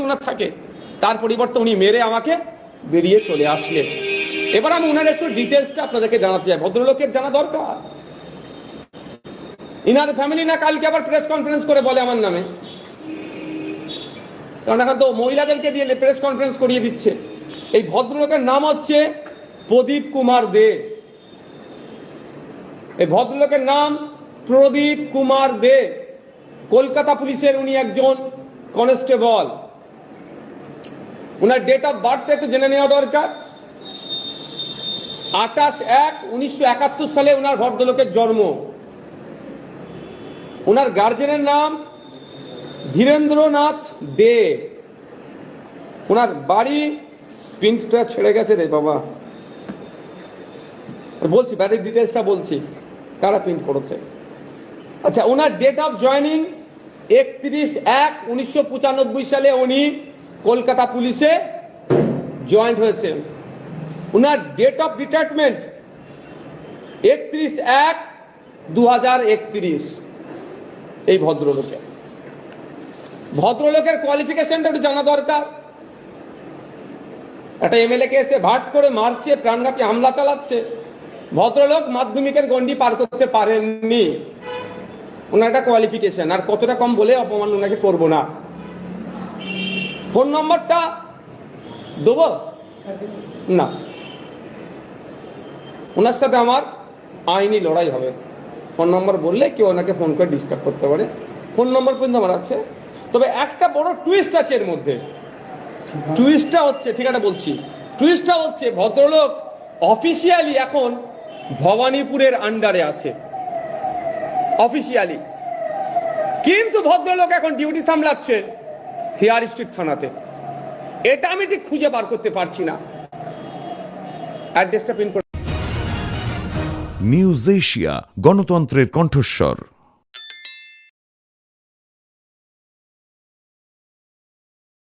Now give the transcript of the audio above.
ওনার থাকে। তার পরিবর্তে উনি মেরে আমাকে বেরিয়ে চলে আসলেন। এবার আমি উনার একটু ডিটেলসটা আপনাদেরকে জানাতে চাই। ভদ্রলোকের জানা দরকার। ইনার ফ্যামিলি না, কালকে আবার প্রেস কনফারেন্স করে বলে আমার নামে। কারণ এখন তো মহিলাদেরকে দিয়ে প্রেস কনফারেন্স করিয়ে দিচ্ছে। এই ভদ্রলোকের নাম হচ্ছে প্রদীপ কুমার দে। এই ভদ্রলোকের নাম প্রদীপ কুমার দে। কলকাতা পুলিশের উনি একজন কনস্টেবল। ওনার ডেট অফ বার্থ একটু জেনে নেওয়া দরকার। আঠাশ এক উনিশশো সালে ওনার ভদ্রলোকের জন্ম। ওনার গার্জেনের নাম ধীরেন্দ্রনাথ দে। ওনার বাড়ি প্রিন্টটা ছেড়ে গেছে রে বাবা। বলছি, বাড়ির ডিটেলসটা বলছি। কারা প্রিন্ট করেছে? আচ্ছা ওনার ডেট অফ জয়নিং একত্রিশ এক উনিশশো সালে উনি কলকাতা পুলিশে জয়েন্ট হয়েছে। ওনার ডেট অফ রিটায়ারমেন্ট একত্রিশ এক দু এই ভদ্রলোকের ভদ্রলোকের কোয়ালিফিকেশনটা একটু জানা দরকার। একটা এমএলএ কে এসে ভাট করে মারছে, প্রাণঘাতী হামলা চালাচ্ছে। ভদ্রলোক মাধ্যমিকের গন্ডি পার করতে পারেননি। ওনার একটা কোয়ালিফিকেশন আর কতটা কম বলে অপমান ওনাকে করব না। ফোন নম্বরটা দেবো? না। ওনার সাথে আমার আইনি লড়াই হবে। ফোন নম্বর বললে কেউ ওনাকে ফোন করে ডিস্টার্ব করতে পারে। ফোন নম্বর পর্যন্ত আমার আছে। তবে একটা বড় টুইস্ট আছে এর মধ্যে। টুইস্টটা হচ্ছে, ঠিক আছে বলছি। টুইস্টটা হচ্ছে, ভদ্রলোক অফিসিয়ালি এখন ভবানীপুরের আন্ডারে আছে। অফিসিয়ালি কিন্তু ভদ্রলোক এখন ডিউটি সামলাচ্ছে। হেয়ার স্ট্রিট থানাতে। এটা আমি ঠিক খুঁজে বার করতে পারছি না। নিউজ এশিয়া, গণতন্ত্রের কণ্ঠস্বর।